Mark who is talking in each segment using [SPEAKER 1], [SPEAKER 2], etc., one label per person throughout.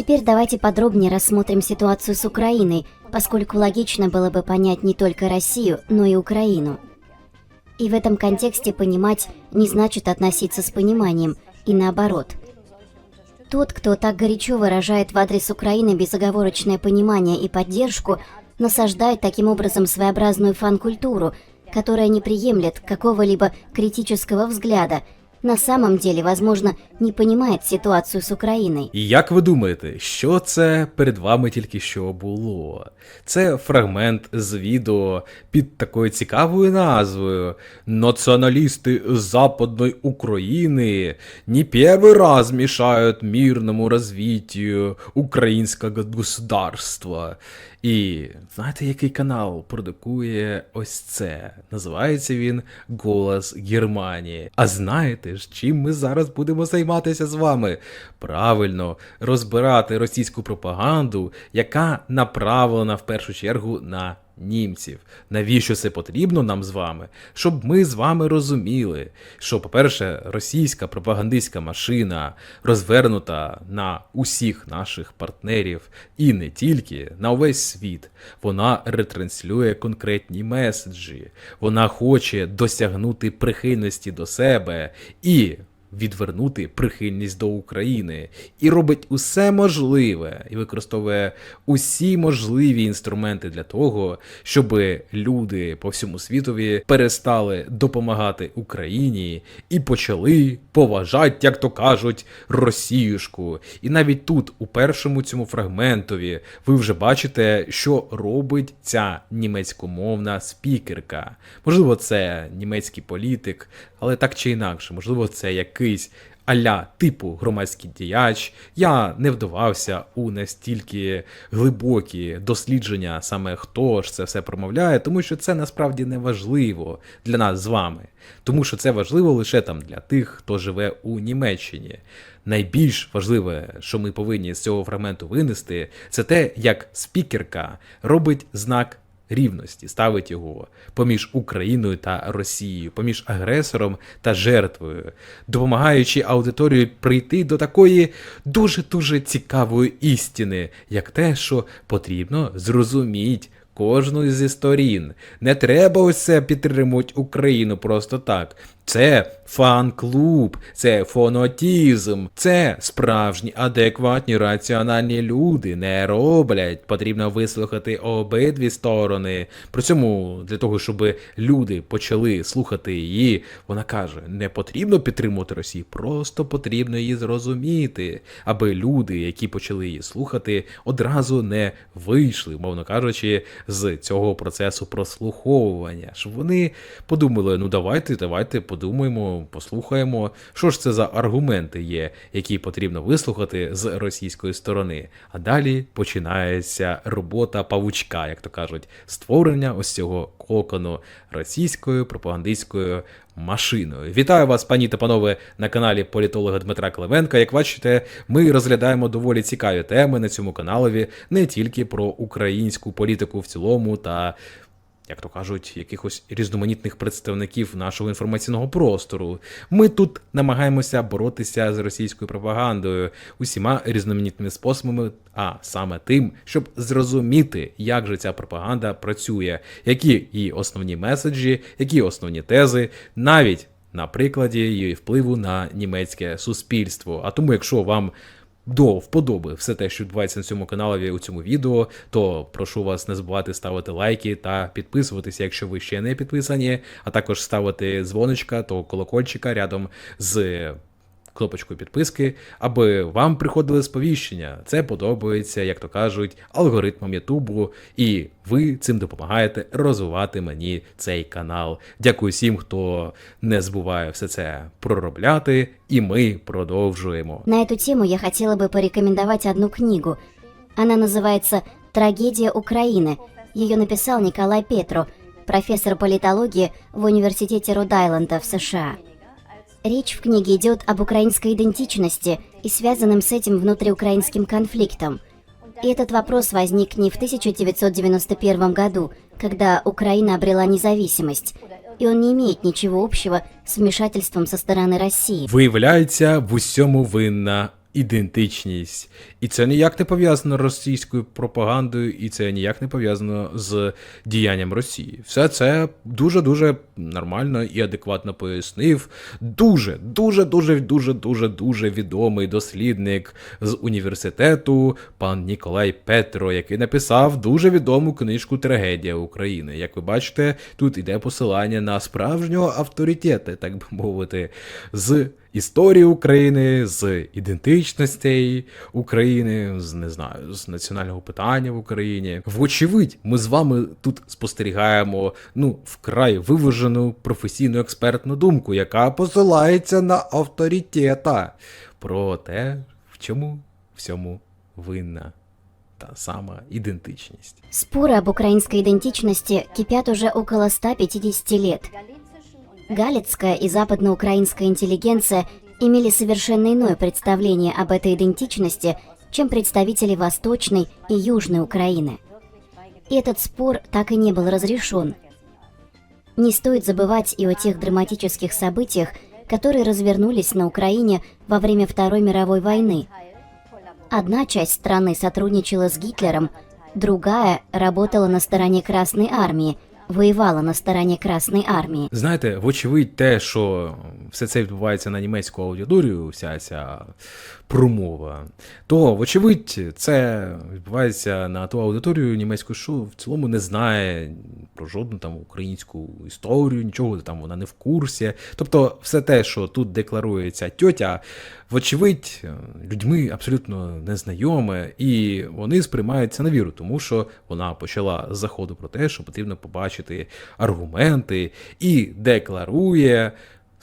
[SPEAKER 1] Теперь давайте подробнее рассмотрим ситуацию с Украиной, поскольку логично было бы понять не только Россию, но и Украину. И в этом контексте понимать не значит относиться с пониманием, и наоборот. Тот, кто так горячо выражает в адрес Украины безоговорочное понимание и поддержку, насаждает таким образом своеобразную фан-культуру, которая не приемлет какого-либо критического взгляда – на самом деле, возможно, не понимает ситуацію з Україною.
[SPEAKER 2] І як ви думаєте, що це перед вами тільки що було? Це фрагмент з відео під такою цікавою назвою Націоналісти Западної України не перший раз мішають мирному розвитию українського государства. І знаєте, який канал продукує ось це? Називається він Голос Германії. А знаєте ж, чим ми зараз будемо займатися з вами? Правильно, розбирати російську пропаганду, яка направлена в першу чергу на німців. Навіщо це потрібно нам з вами? Щоб ми з вами розуміли, що, по-перше, російська пропагандистська машина розвернута на усіх наших партнерів і не тільки на увесь світ. Вона ретранслює конкретні меседжі, вона хоче досягнути прихильності до себе і відвернути прихильність до України і робить усе можливе і використовує усі можливі інструменти для того, щоб люди по всьому світові перестали допомагати Україні і почали поважати, як то кажуть, Росіюшку. І навіть тут, у першому цьому фрагментові, ви вже бачите, що робить ця німецькомовна спікерка. Можливо, це німецький політик, але так чи інакше, можливо, це якийсь аля типу громадський діяч. Я не вдавався у настільки глибокі дослідження, саме хто ж це все промовляє, тому що це насправді не важливо для нас з вами. Тому що це важливо лише там для тих, хто живе у Німеччині. Найбільш важливе, що ми повинні з цього фрагменту винести, це те, як спікерка робить знак рівності, ставить його поміж Україною та Росією, поміж агресором та жертвою, допомагаючи аудиторії прийти до такої дуже дуже цікавої істини, як те, що потрібно зрозуміти. Кожну зі сторін. Не треба усе підтримувати Україну просто так. Це фан-клуб, це фонотізм, це справжні адекватні раціональні люди не роблять. Потрібно вислухати обидві сторони. При цьому для того, щоб люди почали слухати її, вона каже: не потрібно підтримувати Росію, просто потрібно її зрозуміти, аби люди, які почали її слухати, одразу не вийшли, мовно кажучи, з цього процесу прослуховування. Щоб вони подумали: ну давайте, давайте подумаємо, послухаємо, що ж це за аргументи є, які потрібно вислухати з російської сторони. А далі починається робота павучка, як то кажуть, створення ось цього кокону російською пропагандистською машиною. Вітаю вас, пані та панове, на каналі політолога Дмитра Клименка. Як бачите, ми розглядаємо доволі цікаві теми на цьому каналові не тільки про українську політику в цілому та як то кажуть, якихось різноманітних представників нашого інформаційного простору. Ми тут намагаємося боротися з російською пропагандою усіма різноманітними способами, а саме тим, щоб зрозуміти, як же ця пропаганда працює, які її основні меседжі, які основні тези, навіть на прикладі її впливу на німецьке суспільство. А тому, якщо вам до вподоби все те, що відбувається на цьому каналі у цьому відео, то прошу вас не забувати ставити лайки та підписуватися, якщо ви ще не підписані, а також ставити дзвоночка, то колокольчика рядом з кнопочкою підписки, аби вам приходили сповіщення. Це подобається, як то кажуть, алгоритмам Ютубу, і ви цим допомагаєте розвивати мені цей канал. Дякую всім, хто не забуває все це проробляти, і ми продовжуємо.
[SPEAKER 1] На эту тему я хотела бы порекомендовать одну книгу. Она называется «Трагедия Украины». Ее написал Николай Петро, профессор политологии в Университете Род-Айленда в США. Речь в книге идет об украинской идентичности и связанным с этим внутриукраинским конфликтом. И этот вопрос возник не в 1991 году, когда Украина обрела независимость, и он не имеет ничего общего с вмешательством со стороны России.
[SPEAKER 2] Виявляється, в усьому винна ідентичність. І це ніяк не пов'язано з російською пропагандою, і це ніяк не пов'язано з діянням Росії. Все це дуже-дуже нормально і адекватно пояснив. Дуже, дуже, дуже, дуже, дуже, дуже відомий дослідник з університету, пан Ніколай Петро, який написав дуже відому книжку Трагедія України. Як ви бачите, тут іде посилання на справжнього авторитета, так би мовити, з історії України, з ідентичностей України, з не знаю, з національного питання в Україні. Вочевидь, ми з вами тут спостерігаємо ну вкрай виважену професійну експертну думку, яка посилається на авторитета про те, в чому всьому винна та сама ідентичність.
[SPEAKER 1] Споры об украинской идентичности кипят уже около 150 лет. Галицкая и западноукраинская интеллигенция имели совершенно иное представление об этой идентичности, чем представители Восточной и Южной Украины. И этот спор так и не был разрешен. Не стоит забывать и о тех драматических событиях, которые развернулись на Украине во время Второй мировой войны. Одна часть страны сотрудничала с Гитлером, другая работала на стороне Красной Армии, воевала на стороне Красной Армии.
[SPEAKER 2] Знаєте, вочевидь, те, що все це відбувається на німецьку аудиторію, вся ця промова, то, вочевидь, це відбувається на ту аудиторію німецької, що в цілому не знає про жодну там українську історію, нічого там вона не в курсі. Тобто, все те, що тут декларується тьотя, вочевидь, людьми абсолютно незнайоме, і вони сприймаються на віру, тому що вона почала з заходу про те, що потрібно побачити аргументи, і декларує.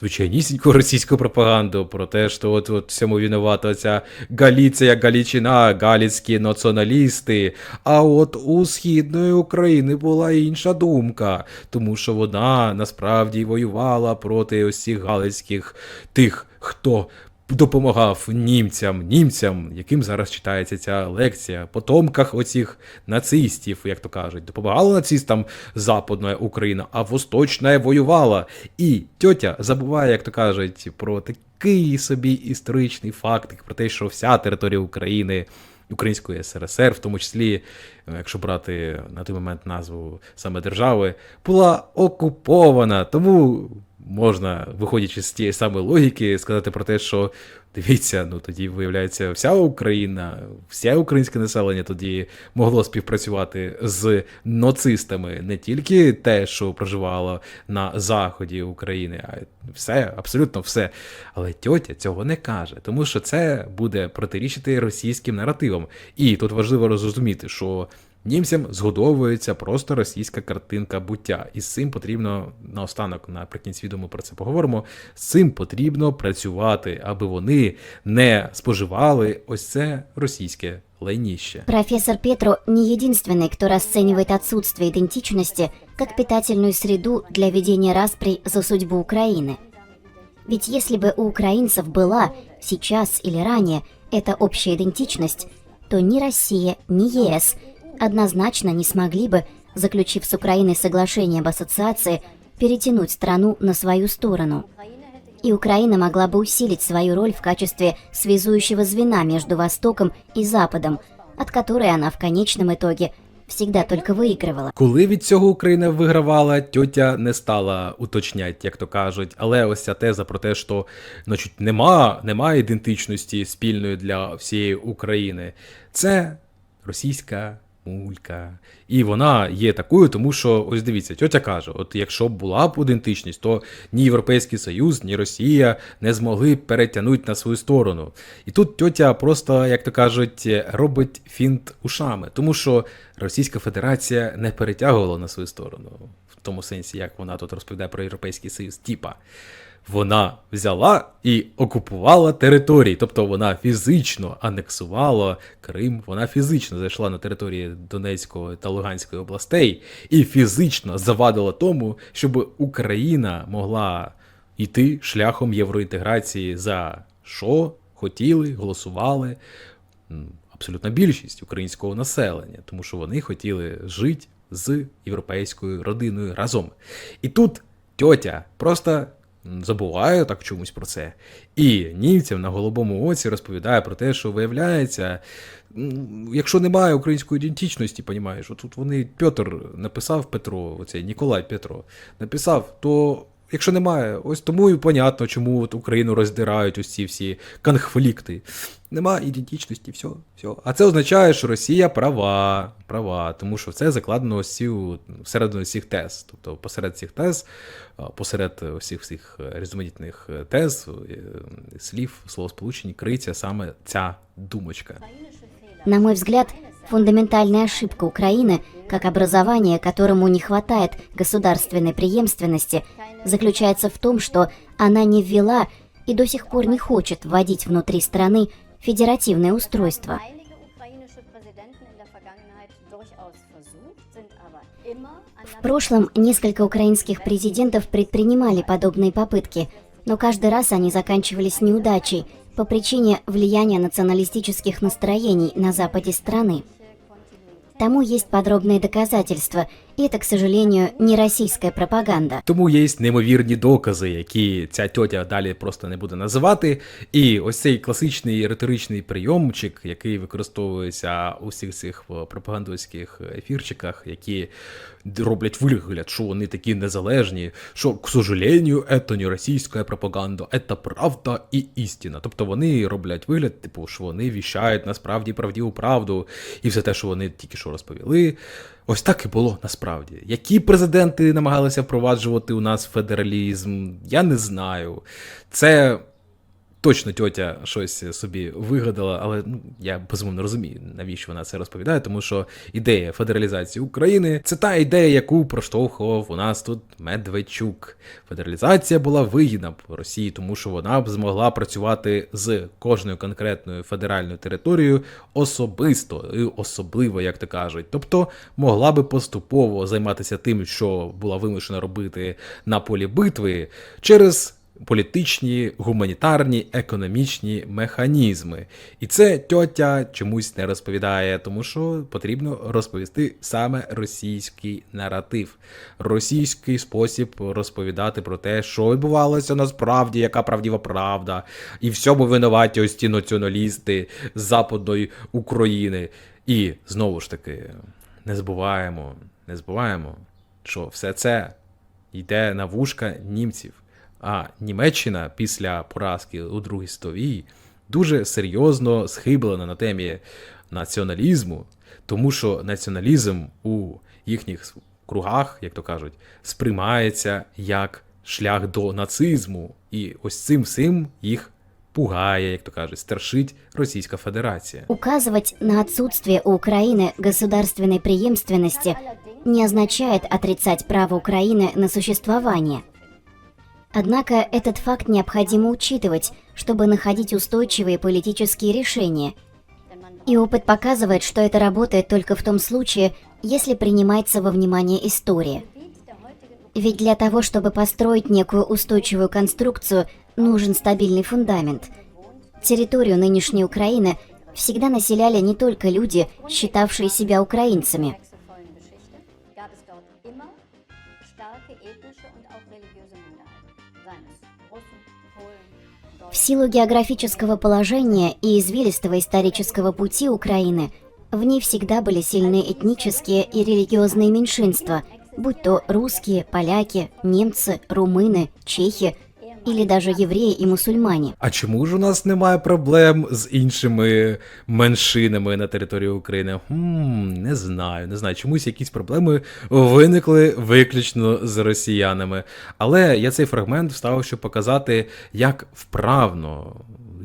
[SPEAKER 2] Звичайнісіньку російську пропаганду про те, що от, всьому винувата ця Галіція, Галічина, галіцькі націоналісти. А от у східної України була інша думка, тому що вона насправді воювала проти цих галицьких тих, хто допомагав німцям, німцям, яким зараз читається ця лекція, потомках оцих нацистів, як то кажуть, допомагала нацистам Западна Україна, а Восточна воювала. І тьотя забуває, як то кажуть, про такий собі історичний факт, про те, що вся територія України. Української СРСР, в тому числі, е, якщо брати на той момент назву саме держави, була окупована. Тому можна, виходячи з тієї самої логіки, сказати про те, що дивіться, ну тоді виявляється, вся Україна, все українське населення тоді могло співпрацювати з нацистами, не тільки те, що проживало на заході України, а все, абсолютно все. Але тьотя цього не каже, тому що це буде протирічити російським наративам. І тут важливо розуміти, що. Німцям згодовується просто російська картинка буття, і з цим потрібно наостанок наприкінці відео ми про це поговоримо. З цим потрібно працювати, аби вони не споживали ось це російське лайніще.
[SPEAKER 1] Профессор Петро не единственный, кто расценивает отсутствие идентичности как питательную среду для ведения распри за судьбу Украины. Ведь если бы у украинцев была, сейчас или ранее, эта общая идентичность, то ни Россия, ни ЕС однозначно не смогли бы, заключив с Украиной соглашение об ассоциации, перетянуть страну на свою сторону. И Украина могла бы усилить свою роль в качестве связующего звена между Востоком и Западом, от которой она в конечном итоге всегда только выигрывала.
[SPEAKER 2] Коли від цього Україна вигравала, тьотя не стала уточнять, як то кажуть. Але ось ця теза про те, що значить, нема, нема ідентичності спільної для всієї України, це російська мулька. І вона є такою, тому що ось дивіться, тьотя каже: от якщо б була б ідентичність, то ні Європейський Союз, ні Росія не змогли б перетягнути на свою сторону. І тут тьотя просто, як то кажуть, робить фінт ушами, тому що Російська Федерація не перетягувала на свою сторону, в тому сенсі, як вона тут розповідає про Європейський Союз, типа. Вона взяла і окупувала території, тобто вона фізично анексувала Крим, вона фізично зайшла на території Донецької та Луганської областей і фізично завадила тому, щоб Україна могла йти шляхом євроінтеграції за що хотіли, голосували абсолютна більшість українського населення, тому що вони хотіли жити з європейською родиною разом. І тут тьотя просто забуває так чомусь про це. І німцям на голубому оці розповідає про те, що виявляється, якщо немає української ідентичності, понімаєш, от вони Петр написав Петро, оцей Ніколай Петро, написав, то. Якщо немає, ось тому і понятно, чому от Україну роздирають ці всі конфлікти. Нема ідентичності, все, все. А це означає, що Росія права, права, тому що це закладено ось всередину всіх тез. Тобто посеред цих тез, посеред всіх всіх е, різноманітних е, тез, е, слів, словосполучень криється саме ця думочка.
[SPEAKER 1] На мой взгляд, фундаментальная ошибка Украины, как образование, которому не хватает государственной преемственности, заключается в том, что она не ввела и до сих пор не хочет вводить внутри страны федеративное устройство. В прошлом несколько украинских президентов предпринимали подобные попытки, но каждый раз они заканчивались неудачей по причине влияния националистических настроений на западе страны. Тому есть подробные доказательства, и это, к сожалению, не российская пропаганда.
[SPEAKER 2] Тому є неймовірні докази, які ця тьотя далі просто не буде називати. І ось цей класичний риторичний прийомчик, який використовується у всіх цих е, пропагандистських ефірчиках, які роблять вигляд, що вони такі незалежні, що, к сожалению, це не російська пропаганда, це правда і істина. Тобто вони роблять вигляд, типу, що вони віщають насправді правдиву правду, і все те, що вони тільки що розповіли. Ось так і було насправді. Які президенти намагалися впроваджувати у нас федералізм, я не знаю. Це точно тьотя щось собі вигадала, але ну, я безумовно розумію, навіщо вона це розповідає, тому що ідея федералізації України це та ідея, яку проштовхував у нас тут Медведчук. Федералізація була вигідна Росії, тому що вона б змогла працювати з кожною конкретною федеральною територією особисто і особливо, як то кажуть. Тобто могла би поступово займатися тим, що була вимушена робити на полі битви через політичні, гуманітарні, економічні механізми. І це тьотя чомусь не розповідає, тому що потрібно розповісти саме російський наратив, російський спосіб розповідати про те, що відбувалося насправді, яка правдива правда, і всьому винуваті ось ті націоналісти Западної України. І знову ж таки, не забуваємо, не забуваємо, що все це йде на вушка німців. А Німеччина після поразки у Другій світовій дуже серйозно схиблена на темі націоналізму, тому що націоналізм у їхніх кругах, як то кажуть, сприймається як шлях до нацизму, і ось цим всім їх пугає, як то кажуть, страшить Російська Федерація.
[SPEAKER 1] Указывать на отсутствие у Украины государственной преемственности не означает отрицать право Украины на существование. Однако этот факт необходимо учитывать, чтобы находить устойчивые политические решения. И опыт показывает, что это работает только в том случае, если принимается во внимание история. Ведь для того, чтобы построить некую устойчивую конструкцию, нужен стабильный фундамент. Территорию нынешней Украины всегда населяли не только люди, считавшие себя украинцами. Силу географического положения и извилистого исторического пути Украины, в ней всегда были сильные этнические и религиозные меньшинства, будь то русские, поляки, немцы, румыны, чехи или даже евреи и мусульмане.
[SPEAKER 2] А чому ж у нас немає проблем з іншими меншинами на території України? Хм, не знаю, не знаю. Чомусь якісь проблеми виникли виключно з росіянами. Але я цей фрагмент вставив, щоб показати, як вправно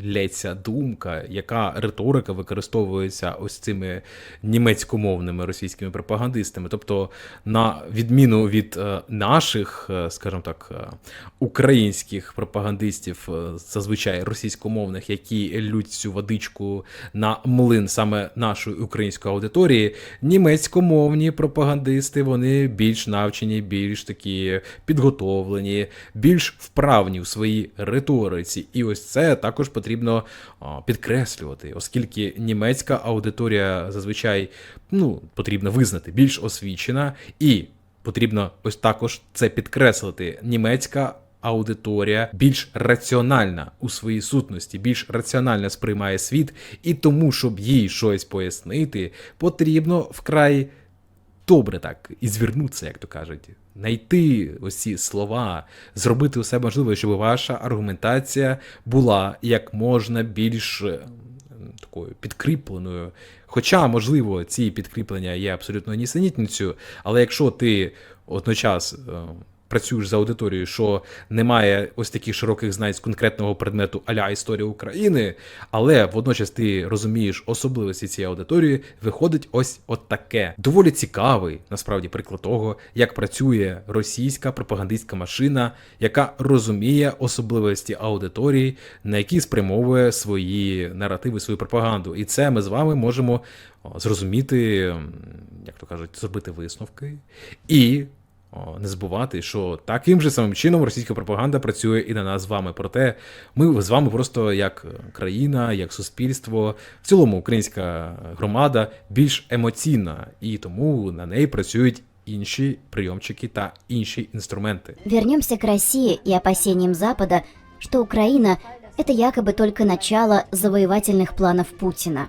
[SPEAKER 2] лється думка, яка риторика використовується ось цими німецькомовними російськими пропагандистами. Тобто, на відміну від е, наших, е, скажімо так, е, українських пропагандистів, зазвичай російськомовних, які лють цю водичку на млин саме нашої української аудиторії, німецькомовні пропагандисти вони більш навчені, більш такі підготовлені, більш вправні в своїй риториці. І ось це також потрібно а, підкреслювати, оскільки німецька аудиторія зазвичай ну, потрібно визнати більш освічена і. Потрібно ось також це підкреслити. Німецька аудиторія більш раціональна у своїй сутності, більш раціонально сприймає світ, і тому, щоб їй щось пояснити, потрібно вкрай добре так і звернутися, як то кажуть. Знайти ці слова, зробити усе можливе, щоб ваша аргументація була як можна більш е, такою підкріпленою. Хоча, можливо, ці підкріплення є абсолютно нісенітницею, але якщо ти одночас е, працюєш за аудиторією, що немає ось таких широких знань з конкретного предмету аля історія України, але водночас ти розумієш особливості цієї аудиторії, виходить ось от таке. Доволі цікавий, насправді, приклад того, як працює російська пропагандистська машина, яка розуміє особливості аудиторії, на які спрямовує свої наративи, свою пропаганду. І це ми з вами можемо зрозуміти, як то кажуть, зробити висновки і не забувати, що таким же самим чином російська пропаганда працює і на нас з вами. Проте ми з вами просто як країна, як суспільство, в цілому українська громада більш емоційна, і тому на неї працюють інші прийомчики та інші інструменти.
[SPEAKER 1] Вернемся к России и опасениям Запада, что Украина – это якобы только начало завоевательных планов Путина.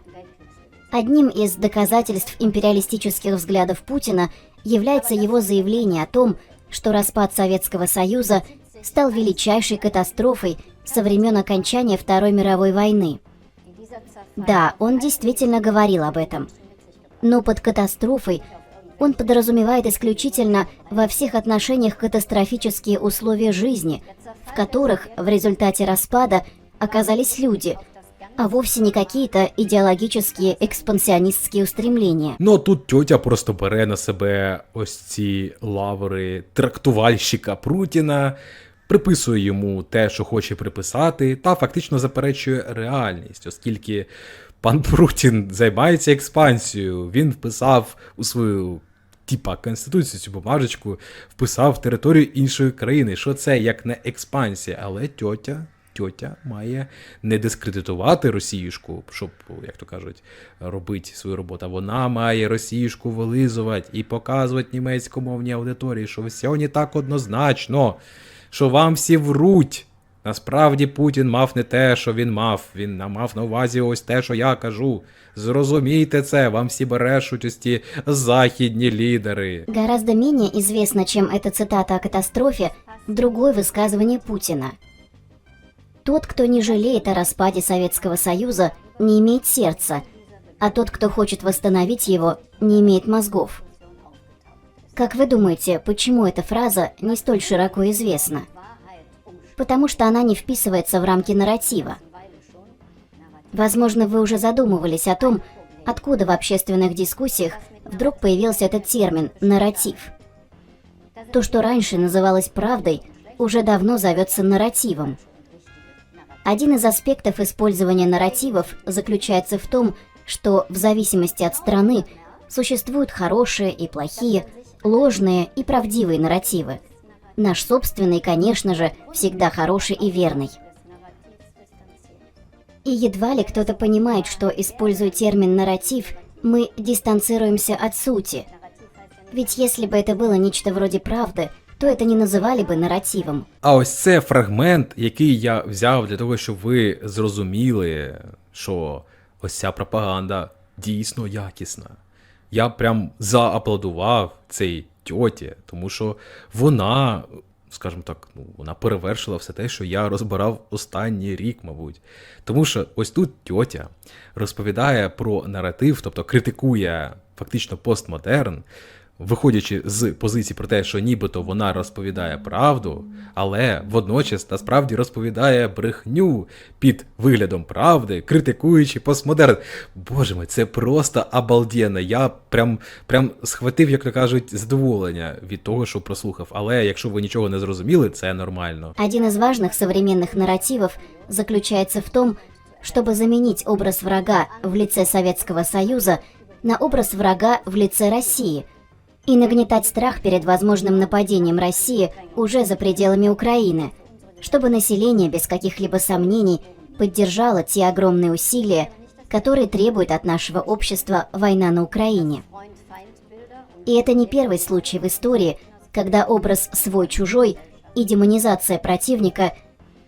[SPEAKER 1] Одним из доказательств империалистических взглядов Путина является его заявление о том, что распад Советского Союза стал величайшей катастрофой со времен окончания Второй мировой войны. Да, он действительно говорил об этом. Но под катастрофой он подразумевает исключительно во всех отношениях катастрофические условия жизни, в которых в результате распада оказались люди, а вовсе не какие-то идеологические экспансионистские устремления.
[SPEAKER 2] Ну тут тьотя просто бере на себе ось ці лаври трактувальщика Прутіна, приписує йому те, що хоче приписати, та фактично заперечує реальність, оскільки пан Прутін займається експансією. Він вписав у свою. Типа конституцію цю бумажечку вписав територію іншої країни. Що це як не експансія, але тьотя, тьотя має не дискредитувати росіюшку, щоб, як то кажуть, робити свою роботу. А Вона має росіюшку вилизувати і показувати німецькомовній аудиторії, що все не так однозначно, що вам всі вруть. Насправді Путін мав не те, що він мав. Він на- мав на увазі ось те, що я кажу. Зрозумійте це, вам всі берешуть ось ті західні лідери.
[SPEAKER 1] Гораздо менее известно, чем эта цитата о катастрофе, другое высказывание Путина. Тот, кто не жалеет о распаде Советского Союза, не имеет сердца, а тот, кто хочет восстановить его, не имеет мозгов. Как вы думаете, почему эта фраза не столь широко известна? Потому что она не вписывается в рамки нарратива. Возможно, вы уже задумывались о том, откуда в общественных дискуссиях вдруг появился этот термин «нарратив». То, что раньше называлось правдой, уже давно зовется нарративом. Один из аспектов использования нарративов заключается в том, что в зависимости от страны существуют хорошие и плохие, ложные и правдивые нарративы. Наш собственный, конечно же, всегда хороший и верный. И едва ли кто-то понимает, что, используя термин «нарратив», мы дистанцируемся от сути. Ведь если бы это было нечто вроде правды, то это не называли бы нарративом.
[SPEAKER 2] А ось це фрагмент, який я взяв для того, щоб ви зрозуміли, що ось ця пропаганда дійсно якісна. Я прям зааплодував цей тьоті, тому що вона, скажімо так, ну, вона перевершила все те, що я розбирав останній рік, мабуть. Тому що ось тут тьотя розповідає про наратив, тобто критикує фактично постмодерн, виходячи з позиції про те, що нібито вона розповідає правду, але водночас насправді розповідає брехню під виглядом правди, критикуючи постмодерн. Боже мой, це просто обалденно. Я прям, прям схватив, як то кажуть, задоволення від того, що прослухав. Але якщо ви нічого не зрозуміли, це нормально.
[SPEAKER 1] Один из важных современных нарративов заключается в том, чтобы заменить образ врага в лице Советского Союза на образ врага в лице России и нагнетать страх перед возможным нападением России уже за пределами Украины, чтобы население без каких-либо сомнений поддержало те огромные усилия, которые требует от нашего общества война на Украине. И это не первый случай в истории, когда образ свой-чужой и демонизация противника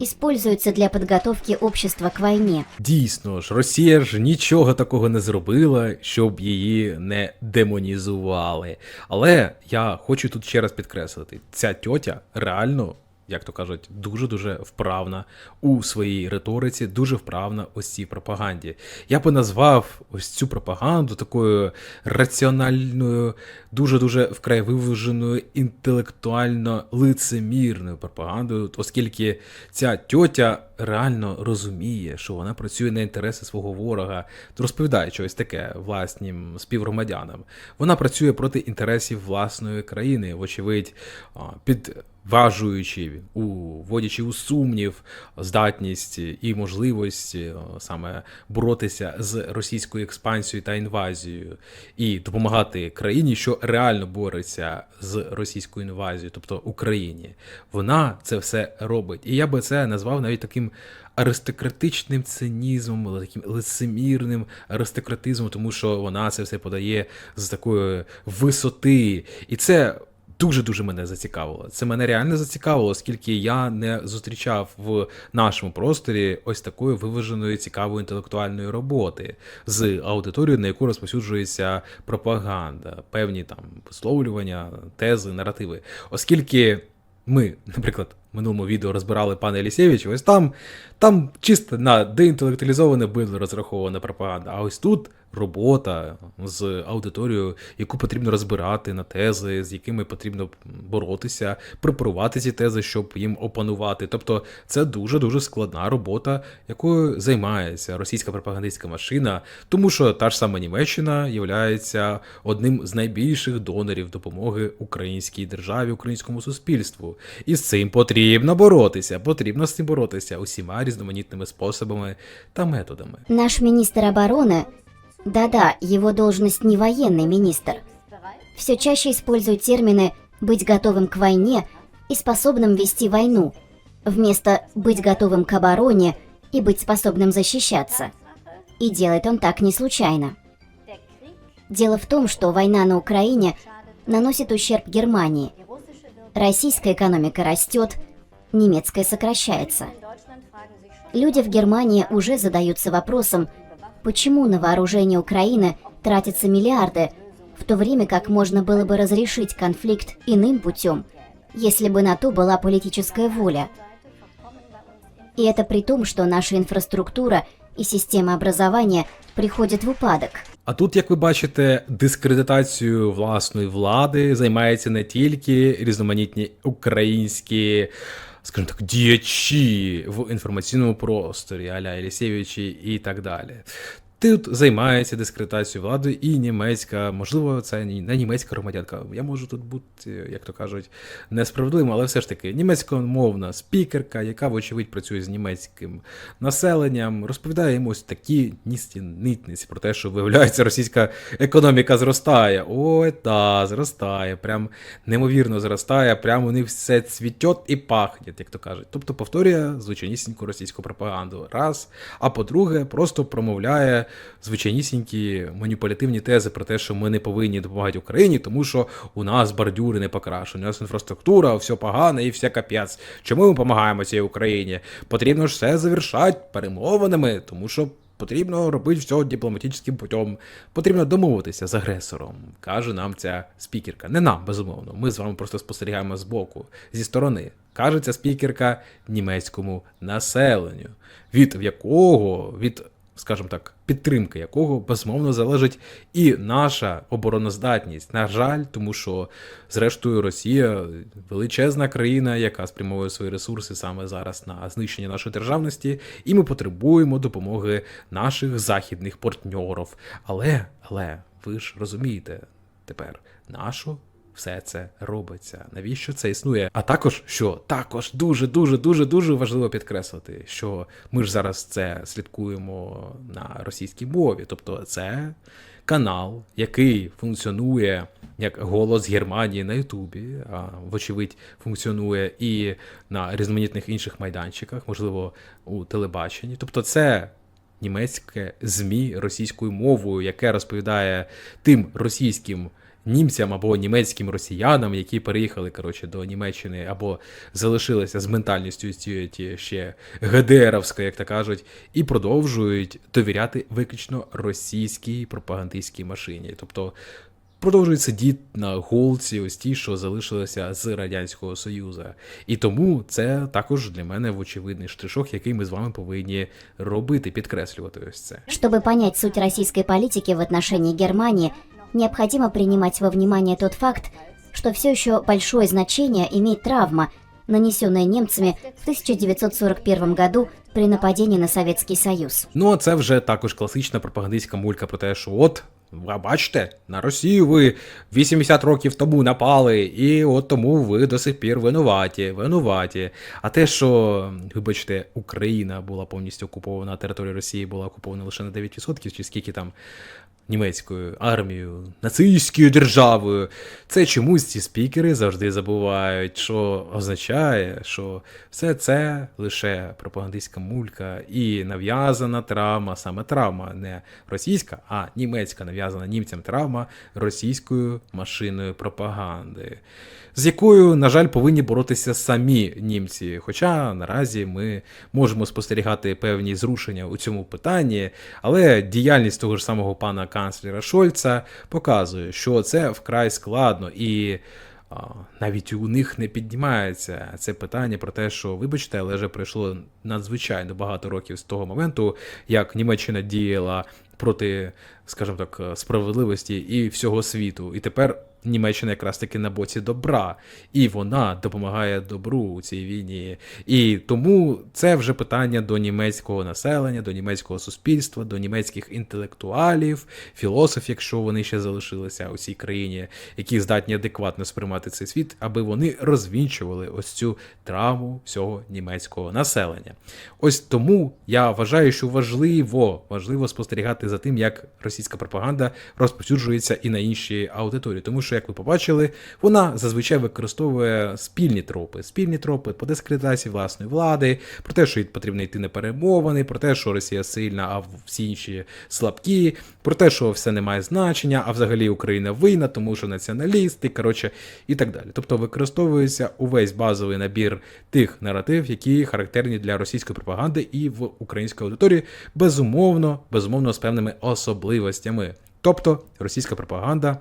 [SPEAKER 1] используются для підготовки общества к войне.
[SPEAKER 2] Дійсно ж, Росія ж нічого такого не зробила, щоб її не демонізували. Але я хочу тут ще раз підкреслити: ця тьотя реально. Як то кажуть, дуже-дуже вправна у своїй риториці, дуже вправна ось цій пропаганді. Я би назвав ось цю пропаганду такою раціональною, дуже-дуже вкрай виваженою, інтелектуально лицемірною пропагандою, оскільки ця тьотя реально розуміє, що вона працює на інтереси свого ворога, розповідаючи ось таке власнім співгромадянам. Вона працює проти інтересів власної країни, вочевидь, а, підважуючи, у, вводячи у сумнів здатність і можливість е, саме боротися з російською експансією та інвазією і допомагати країні, що реально бореться з російською інвазією, тобто Україні. Вона це все робить. І я би це назвав навіть таким аристократичним цинізмом, таким лицемірним аристократизмом, тому що вона це все подає з такої висоти. І це. Дуже-дуже мене зацікавило. Це мене реально зацікавило, оскільки я не зустрічав в нашому просторі ось такої виваженої цікавої інтелектуальної роботи з аудиторією, на яку розповсюджується пропаганда, певні там висловлювання, тези, наративи. Оскільки ми, наприклад, в минулому відео розбирали пана Елісєвича, ось там, там чисто на деінтелектуалізоване бидло розрахована пропаганда. А ось тут робота з аудиторією, яку потрібно розбирати на тези, з якими потрібно боротися, препарувати ці тези, щоб їм опанувати. Тобто це дуже-дуже складна робота, якою займається російська пропагандистська машина, тому що та ж сама Німеччина є одним з найбільших донорів допомоги українській державі, українському суспільству. І з цим потрібно боротися. Потрібно з цим боротися усіма різноманітними способами та методами.
[SPEAKER 1] Наш министр обороны, да-да, его должность не военный министр, все чаще использует термины «быть готовым к войне» и «способным вести войну», вместо «быть готовым к обороне» и «быть способным защищаться». И делает он так не случайно. Дело в том, что война на Украине наносит ущерб Германии. Российская экономика растет, немецкая сокращается. Люди в Германии уже задаются вопросом, почему на вооружение Украины тратятся миллиарды, в то время как можно было бы разрешить конфликт иным путем, если бы на то была политическая воля. И это при том, что наша инфраструктура и система образования приходят в упадок.
[SPEAKER 2] А тут, як ви бачите, дискредитацією власної влади займаються не тільки різноманітні українські, скажімо так, діячі в інформаційному просторі, аля Елісєвичі і так далі. Тут займається дискредитацією влади і німецька, можливо, це не німецька громадянка. Я можу тут бути, як то кажуть, несправедливим, але все ж таки німецькомовна спікерка, яка, вочевидь, працює з німецьким населенням, розповідає йому ось такі нітниці про те, що виявляється, російська економіка зростає. Ой, та, зростає, прям неймовірно зростає, прям у них все цвітет і пахне, як то кажуть. Тобто повторює звичайнісіньку російську пропаганду. Раз. А по-друге, просто промовляє звичайнісінькі маніпулятивні тези про те, що ми не повинні допомагати Україні, тому що у нас бордюри не покрашені, у нас інфраструктура, все погано і все капець. Чому ми допомагаємо цій Україні? Потрібно ж все завершати перемовинами, тому що. Потрібно робити все дипломатичним путем. Потрібно домовитися з агресором, каже нам ця спікерка. Не нам, безумовно. Ми з вами просто спостерігаємо збоку, зі сторони. Каже ця спікерка німецькому населенню, від якого, від, скажімо так, підтримки якого безумовно залежить і наша обороноздатність. На жаль, тому що, зрештою, Росія величезна країна, яка спрямовує свої ресурси саме зараз на знищення нашої державності, і ми потребуємо допомоги наших західних партньорів. Але, але ви ж розумієте тепер, нашу все це робиться. Навіщо це існує? А також, що також дуже, дуже, дуже, дуже важливо підкреслити, що ми ж зараз це слідкуємо на російській мові. Тобто, це канал, який функціонує як голос Германії на Ютубі, а вочевидь функціонує і на різноманітних інших майданчиках, можливо, у телебаченні. Тобто, це німецьке ЗМІ російською мовою, яке розповідає тим російським німцям або німецьким росіянам, які переїхали коротше, до Німеччини або залишилися з ментальністю цієї ще ГДРівської, як то кажуть, і продовжують довіряти виключно російській пропагандистській машині. Тобто продовжують сидіти на голці, ось ті, що залишилися з Радянського Союзу. І тому це також для мене вочевидний штришок, який ми з вами повинні робити, підкреслювати ось це.
[SPEAKER 1] Чтобы понять суть российской политики в отношении Германии, необходимо принимать во внимание тот факт, что все еще большое значение имеет травма, нанесенная немцами в 1941 году при нападении на Советский Союз.
[SPEAKER 2] Ну, а це вже також класична пропагандистська мулька про те, що от. Ви бачите, на Росію ви 80 років тому напали, і от тому ви до сих пір винуваті, винуваті. А те, що, вибачте, Україна була повністю окупована, територія Росії була окупована лише на 9%, чи скільки там німецькою армією, нацистською державою. Це чомусь ці спікери завжди забувають, що означає, що все це лише пропагандистська мулька і нав'язана травма, саме травма, не російська, а німецька нав'язана німцям травма російською машиною пропаганди, з якою, на жаль, повинні боротися самі німці. Хоча наразі ми можемо спостерігати певні зрушення у цьому питанні, але діяльність того ж самого пана канцлера Шольца показує, що це вкрай складно і. Навіть у них не піднімається це питання про те, що, вибачте, але вже пройшло надзвичайно багато років з того моменту, як Німеччина діяла проти, скажімо так, справедливості і всього світу. І тепер Німеччина якраз таки на боці добра, і вона допомагає добру у цій війні. І тому це вже питання до німецького населення, до німецького суспільства, до німецьких інтелектуалів, філософів, якщо вони ще залишилися у цій країні, які здатні адекватно сприймати цей світ, аби вони розвінчували ось цю травму всього німецького населення. Ось тому я вважаю, що важливо, важливо спостерігати за тим, як російська пропаганда розповсюджується і на інші аудиторії, тому що, як ви побачили, вона зазвичай використовує спільні тропи, спільні тропи по дискредитації власної влади, про те, що їй потрібно йти на перемовини, про те, що Росія сильна, а всі інші слабкі, про те, що все не має значення, а взагалі Україна винна, тому що націоналісти, коротше, і так далі. Тобто використовується увесь базовий набір тих наратив, які характерні для російської пропаганди і в українській аудиторії, безумовно, безумовно, з певними особливостями. Тобто російська пропаганда.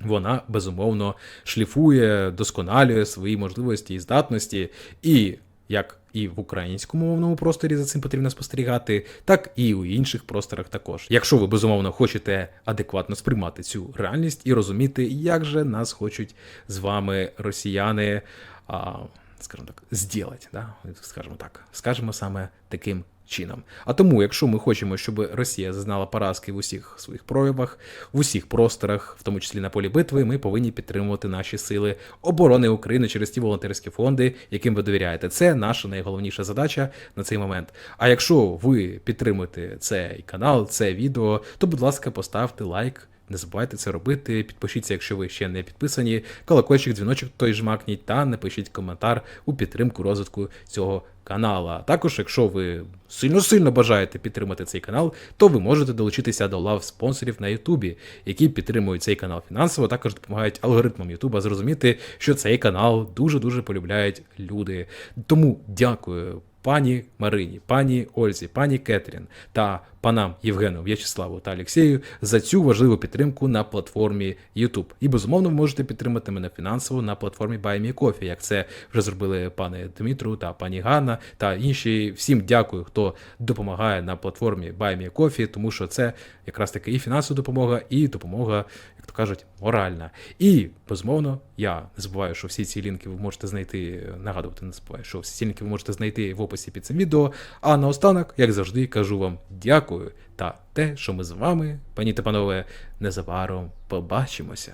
[SPEAKER 2] Вона безумовно шліфує, досконалює свої можливості і здатності, і як і в українському мовному просторі за цим потрібно спостерігати, так і у інших просторах також. Якщо ви безумовно хочете адекватно сприймати цю реальність і розуміти, як же нас хочуть з вами росіяни, а, скажімо так, зділати, да? скажімо так, скажімо саме таким чином. А тому, якщо ми хочемо, щоб Росія зазнала поразки в усіх своїх проявах, в усіх просторах, в тому числі на полі битви, ми повинні підтримувати наші сили оборони України через ті волонтерські фонди, яким ви довіряєте. Це наша найголовніша задача на цей момент. А якщо ви підтримуєте цей канал, це відео, то, будь ласка, поставте лайк. Не забувайте це робити, підпишіться, якщо ви ще не підписані, колокольчик, дзвіночок той жмакніть та напишіть коментар у підтримку розвитку цього канала. Також, якщо ви сильно-сильно бажаєте підтримати цей канал, то ви можете долучитися до лав спонсорів на Ютубі, які підтримують цей канал фінансово, також допомагають алгоритмам Ютуба зрозуміти, що цей канал дуже-дуже полюбляють люди. Тому дякую. Пані Марині, пані Ользі, пані Кетрін та панам Євгену, В'ячеславу та Олексію за цю важливу підтримку на платформі YouTube. І безумовно ви можете підтримати мене фінансово на платформі BuyMeCoffee, як це вже зробили пане Дмитру та пані Ганна та інші. Всім дякую, хто допомагає на платформі BuyMeCoffee, тому що це якраз таки і фінансова допомога, і допомога, як то кажуть, моральна. І безумовно, я не забуваю, що всі ці лінки ви можете знайти. Нагадувати не забуваю, що всі ці лінки ви можете знайти в описі під цим відео. А наостанок, як завжди, кажу вам дякую та те, що ми з вами, пані та панове, незабаром побачимося.